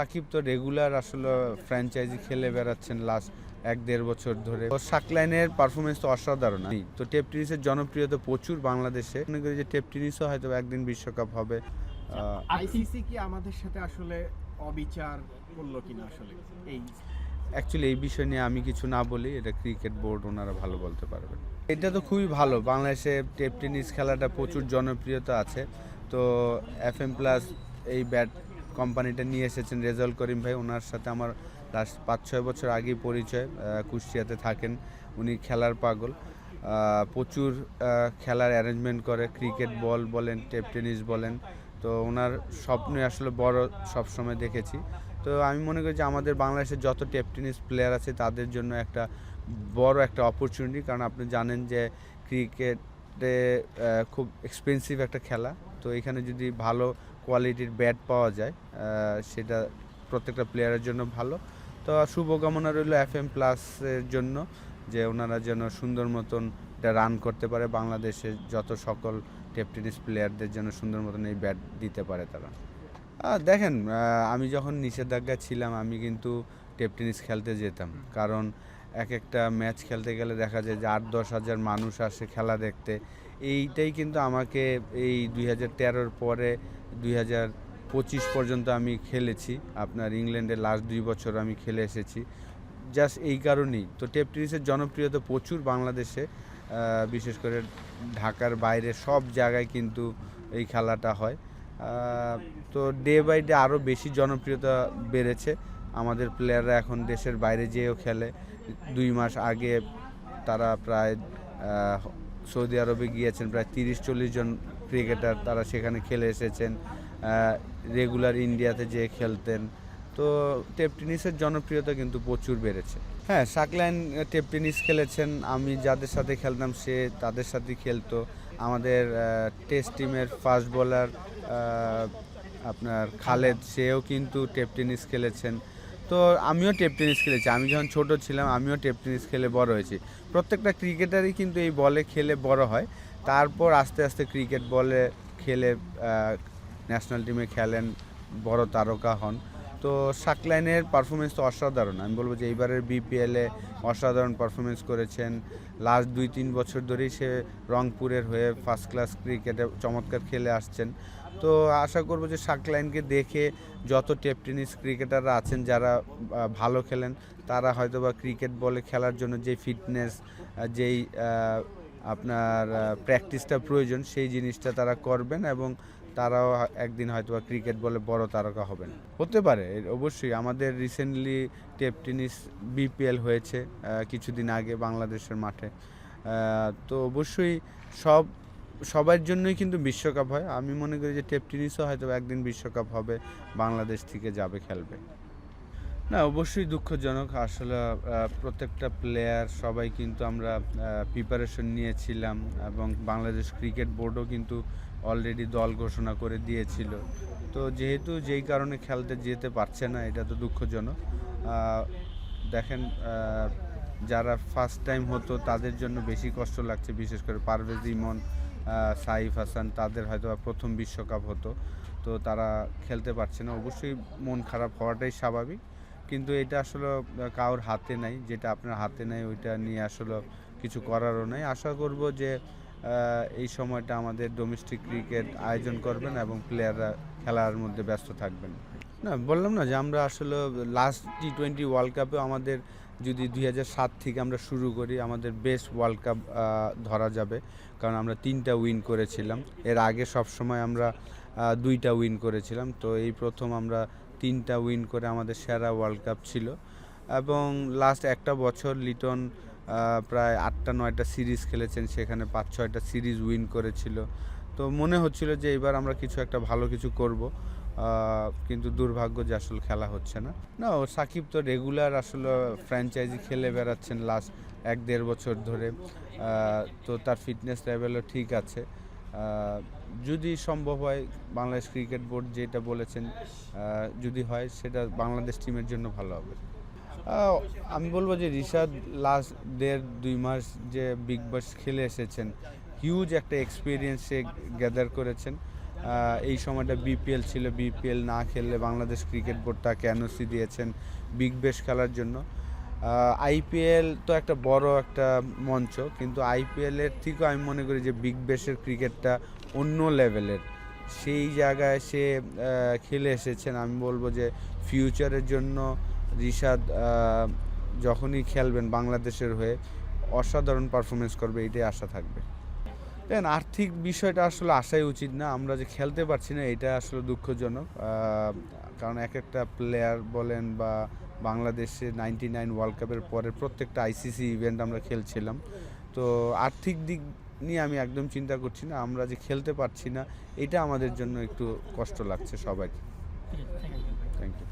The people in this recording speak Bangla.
সাকিব তো রেগুলার আসলে ফ্র্যাঞ্চাইজি খেলে বেড়াচ্ছেন লাস্ট এক দেড় বছর ধরে। তো সাকলাইনের পারফরমেন্স তো অসাধারণ। তো টেপ টেনিসের জনপ্রিয়তা প্রচুর বাংলাদেশে। মনে করি যে টেপ টেনিসও হয়তো একদিন বিশ্বকাপ হবে। আইসিসি কি আমাদের সাথে আসলে অবিচার করল কিনা আসলে? এই অ্যাকচুয়ালি এই বিষয় নিয়ে আমি কিছু না বলি এটা ক্রিকেট বোর্ড ওনারা ভালো বলতে পারবেন। এটা তো খুবই ভালো বাংলাদেশে টেপ টেনিস খেলাটা প্রচুর জনপ্রিয়তা আছে। তো এফ এম প্লাস এই ব্যাট কোম্পানিটা নিয়ে এসেছেন রেজাউল করিম ভাই। ওনার সাথে আমার লাস্ট পাঁচ ছয় বছর আগেই পরিচয় কুষ্টিয়াতে থাকেন। উনি খেলার পাগল। প্রচুর খেলার অ্যারেঞ্জমেন্ট করে। ক্রিকেট বল বলেন টেপ টেনিস বলেন। তো ওনার স্বপ্নে আসলে বড় সবসময় দেখেছি। তো আমি মনে করি যে আমাদের বাংলাদেশের যত টেপ টেনিস প্লেয়ার আছে, তাদের জন্য একটা বড় একটা অপরচুনিটি কারণ আপনি জানেন যে ক্রিকেটে খুব এক্সপেন্সিভ একটা খেলা। তো এখানে যদি ভালো কোয়ালিটির ব্যাট পাওয়া যায় সেটা প্রত্যেকটা প্লেয়ারের জন্য ভালো। তো শুভকামনা রইল এফ এম প্লাসের জন্য, যে ওনারা যেন সুন্দর মতন এটা রান করতে পারে, বাংলাদেশের যত সকল টেপ টেনিস প্লেয়ারদের জন্য সুন্দর মতন এই ব্যাট দিতে পারে তারা। দেখেন আমি যখন নিষেধাজ্ঞা ছিলাম, আমি কিন্তু টেপ টেনিস খেলতে যেতাম। কারণ এক একটা ম্যাচ খেলতে গেলে দেখা যায় যে আট দশ হাজার মানুষ আসে খেলা দেখতে। এইটাই কিন্তু আমাকে এই দুই হাজার তেরোর পরে দুই হাজার পঁচিশ পর্যন্ত আমি খেলেছি। আপনার ইংল্যান্ডে লাস্ট দুই বছর আমি খেলে এসেছি। জাস্ট এই কারণেই। তো টেপ টেনিসের জনপ্রিয়তা প্রচুর বাংলাদেশে বিশেষ করে ঢাকার বাইরে সব জায়গায় কিন্তু এই খেলাটা হয়। তো ডে বাই ডে আরও বেশি জনপ্রিয়তা বেড়েছে। আমাদের প্লেয়াররা এখন দেশের বাইরে যেয়েও খেলে। দুই মাস আগে তারা প্রায় সৌদি আরবে গিয়েছেন, প্রায় তিরিশ চল্লিশ জন ক্রিকেটার তারা সেখানে খেলে এসেছেন রেগুলার ইন্ডিয়াতে যেয়ে খেলতেন। তো টেপ টেনিসের জনপ্রিয়তা কিন্তু প্রচুর বেড়েছে। হ্যাঁ সাকলাইন টেপ টেনিস খেলেছেন, আমি যাদের সাথে খেলতাম সে তাদের সাথে খেলতো। আমাদের টেস্ট টিমের ফাস্ট বোলার আপনার খালেদ, সেও কিন্তু টেপ টেনিস খেলেছেন। তো আমিও টেপ টেনিস খেলেছি। আমি যখন ছোট ছিলাম, আমিও টেপ টেনিস খেলে বড় হয়েছি। প্রত্যেকটা ক্রিকেটারই কিন্তু এই বলে খেলে বড় হয়। তারপর আস্তে আস্তে ক্রিকেট বলে খেলে ন্যাশনাল টিমে খেলেন, বড় তারকা হন। তো সাকলাইনের পারফরমেন্স তো অসাধারণ। আমি বলব যে এইবারের বিপিএলে অসাধারণ পারফরমেন্স করেছেন। লাস্ট দুই তিন বছর ধরেই সে রংপুরের হয়ে ফার্স্ট ক্লাস ক্রিকেটে চমৎকার খেলে আসছেন। তো আশা করব যে সাকলাইনকে দেখে যত টেপ টেনিস ক্রিকেটাররা আছেন, যারা ভালো খেলেন, তারা হয়তো বা ক্রিকেট বলে খেলার জন্য যে ফিটনেস যেই আপনার প্র্যাকটিসটা প্রয়োজন, সেই জিনিসটা তারা করবেন এবং তারাও একদিন হয়তো বা ক্রিকেট বলে বড় তারকা হবেন। হতে পারে অবশ্যই আমাদের রিসেন্টলি টেপ টেনিস বিপিএল হয়েছে কিছুদিন আগে বাংলাদেশের মাঠে। তো অবশ্যই সব সবার জন্যই কিন্তু বিশ্বকাপ হয়। আমি মনে করি যে টেপ টেনিসও হয়তো একদিন বিশ্বকাপ হবে, বাংলাদেশ থেকে যাবে, খেলবে। না, অবশ্যই দুঃখজনক। আসলে প্রত্যেকটা প্লেয়ার সবাই কিন্তু আমরা প্রিপারেশন নিয়েছিলাম এবং বাংলাদেশ ক্রিকেট বোর্ডও কিন্তু অলরেডি দল ঘোষণা করে দিয়েছিল। তো যেহেতু যেই কারণে খেলতে যেতে পারছে না, এটা তো দুঃখজনক। দেখেন যারা ফার্স্ট টাইম হতো, তাদের জন্য বেশি কষ্ট লাগছে, বিশেষ করে পারভেজ ইমন সাইফ হাসান, তাদের হয়তো প্রথম বিশ্বকাপ হতো। তো তারা খেলতে পারছে না। অবশ্যই মন খারাপ হওয়াটাই স্বাভাবিক। কিন্তু এটা আসলে কারোর হাতে নাই। যেটা আপনার হাতে নাই, ওইটা নিয়ে আসলে কিছু করারও নাই। আশা করব যে এই সময়টা আমাদের ডোমেস্টিক ক্রিকেট আয়োজন করবেন এবং প্লেয়াররা খেলার মধ্যে ব্যস্ত থাকবেন। না, বললাম না যে আমরা আসলে লাস্ট টি টোয়েন্টি ওয়ার্ল্ড কাপে আমাদের যদি দুই থেকে আমরা শুরু করি, আমাদের বেস্ট ওয়ার্ল্ড কাপ ধরা যাবে। কারণ আমরা তিনটা উইন করেছিলাম। এর আগে সব সময় আমরা দুইটা উইন করেছিলাম। তো এই প্রথম আমরা তিনটা উইন করে আমাদের সেরা ওয়ার্ল্ড কাপ ছিল। এবং লাস্ট একটা বছর লিটন প্রায় আটটা, নয়টা সিরিজ খেলেছেন। সেখানে পাঁচ, ছয়টা সিরিজ উইন করেছিল। তো মনে হচ্ছিল যে এবার আমরা কিছু একটা ভালো কিছু করব। কিন্তু দুর্ভাগ্য যে আসলে খেলা হচ্ছে না। না, ও সাকিব তো রেগুলার আসলে ফ্র্যাঞ্চাইজি খেলে বেড়াচ্ছেন লাস্ট এক দেড় বছর ধরে। তো তার ফিটনেস লেভেলও ঠিক আছে। যদি সম্ভব হয়, বাংলাদেশ ক্রিকেট বোর্ড যেটা বলেছেন যদি হয়, সেটা বাংলাদেশ টিমের জন্য ভালো হবে। আমি বলব যে রিশাদ লাস্ট দেড় দুই মাস যে বিগ বাস খেলে এসেছেন হিউজ একটা এক্সপিরিয়েন্স সে গ্যাদার করেছেন। এই সময়টা বিপিএল ছিল। বিপিএল না খেললে বাংলাদেশ ক্রিকেট বোর্ড তাকে এনওসি দিয়েছেন বিগ বেশ খেলার জন্য। আইপিএল তো একটা বড় একটা মঞ্চ, কিন্তু আইপিএলের থেকেও আমি মনে করি যে বিগ বেশের ক্রিকেটটা অন্য লেভেলের। সেই জায়গায় সে খেলে এসেছেন। আমি বলব যে ফিউচারের জন্য রিশাদ যখনই খেলবেন বাংলাদেশের হয়ে, অসাধারণ পারফরমেন্স করবে, এটাই আশা থাকবে। দেখেন আর্থিক বিষয়টা আসলে আসাই উচিত না। আমরা যে খেলতে পারছি না এটা আসলে দুঃখজনক। কারণ এক একটা প্লেয়ার বলেন বা বাংলাদেশে নাইনটি নাইন ওয়ার্ল্ড কাপের পরে প্রত্যেকটা আইসিসি ইভেন্ট আমরা খেলছিলাম। তো আর্থিক দিক নিয়ে আমি একদম চিন্তা করছি না। আমরা যে খেলতে পারছি না এটা আমাদের জন্য একটু কষ্ট লাগছে সবাই থ্যাংক ইউ